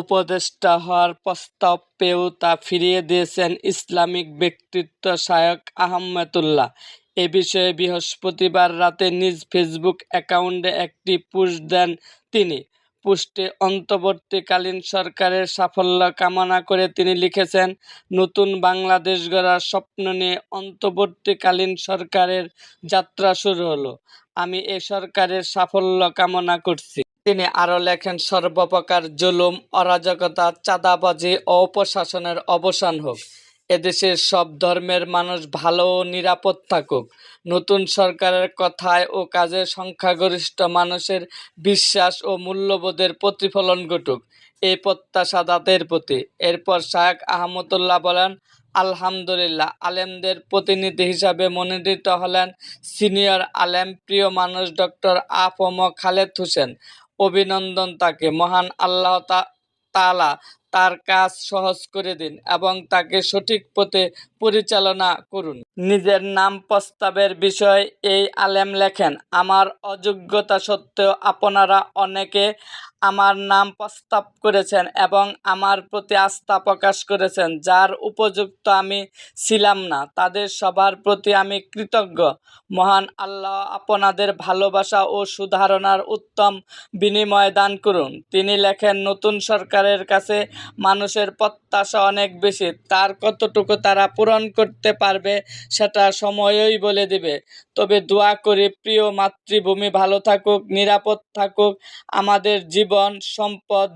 উপদেষ্টা হওয়ার প্রস্তাব পেয়েও তা ফিরিয়ে দিয়েছেন ইসলামিক ব্যক্তিত্ব শায়খ আহমেদুল্লাহ। এ বিষয়ে বৃহস্পতিবার রাতে নিজ ফেসবুক অ্যাকাউন্টে একটি পোস্ট দেন তিনি। পোস্টে অন্তর্বর্তীকালীন সরকারের সাফল্য কামনা করে তিনি লিখেছেন, নতুন বাংলাদেশ গড়ার স্বপ্ন নিয়ে অন্তর্বর্তীকালীন সরকারের যাত্রা শুরু হলো। আমি এ সরকারের সাফল্য কামনা করছি। তিনি আরও লেখেন, সর্বপ্রকার জুলুম, অরাজকতা, চাঁদাবাজি ও অপশাসনের অবসান হোক। এদেশের সব ধর্মের মানুষ ভালো ও নিরাপদ থাকুক। নতুন সরকারের কথায় ও কাজে সংখ্যাগরিষ্ঠ মানুষের বিশ্বাস ও মূল্যবোধের প্রতিফলন ঘটুক। এই প্রত্যাশা তাদের প্রতি। এরপর শায়েখ আহমদুল্লাহ বলেন, আলহামদুলিল্লাহ, আলেমদের প্রতিনিধি হিসাবে মনোনীত হলেন সিনিয়র আলেম প্রিয় মানুষ ডক্টর আফম খালেদ হোসেন। অভিনন্দন তাকে। মহান আল্লাহ তালা তার কাজ সহজ করে দিন এবং তাকে সঠিক পথে পরিচালনা করুন। নিজের নাম প্রস্তাবের বিষয়ে এই আলেম লেখেন, আমার অযোগ্যতা সত্ত্বেও আপনারা অনেকে আমার নাম প্রস্তাব করেছেন এবং আমার প্রতি আস্থা প্রকাশ করেছেন, যার উপযুক্ত আমি ছিলাম না। তাদের সবার প্রতি আমি কৃতজ্ঞ। মহান আল্লাহ আপনাদের ভালোবাসা ও সুধারণার উত্তম বিনিময় দান করুন। তিনি লেখেন, নতুন সরকারের কাছে মানুষের প্রত্যাশা অনেক বেশি। তার কতটুকু তারা পূরণ করতে পারবে, সেটা সময়ই বলে দিবে। তবে দোয়া করি, প্রিয় মাতৃভূমি, ভালো থাকুক, নিরাপদ থাকুক, আমাদের জীবন, সম্পদ,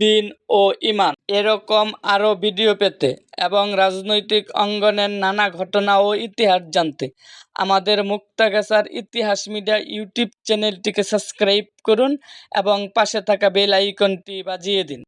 দিন ও ইমান এরকম আরও ভিডিও পেতে এবং রাজনৈতিক অঙ্গনের নানা ঘটনা ও ইতিহাস জানতে আমাদের মুক্তাগাছার ইতিহাস মিডিয়া ইউটিউব চ্যানেলটিকে সাবস্ক্রাইব করুন এবং পাশে থাকা বেল আইকনটি বাজিয়ে দিন।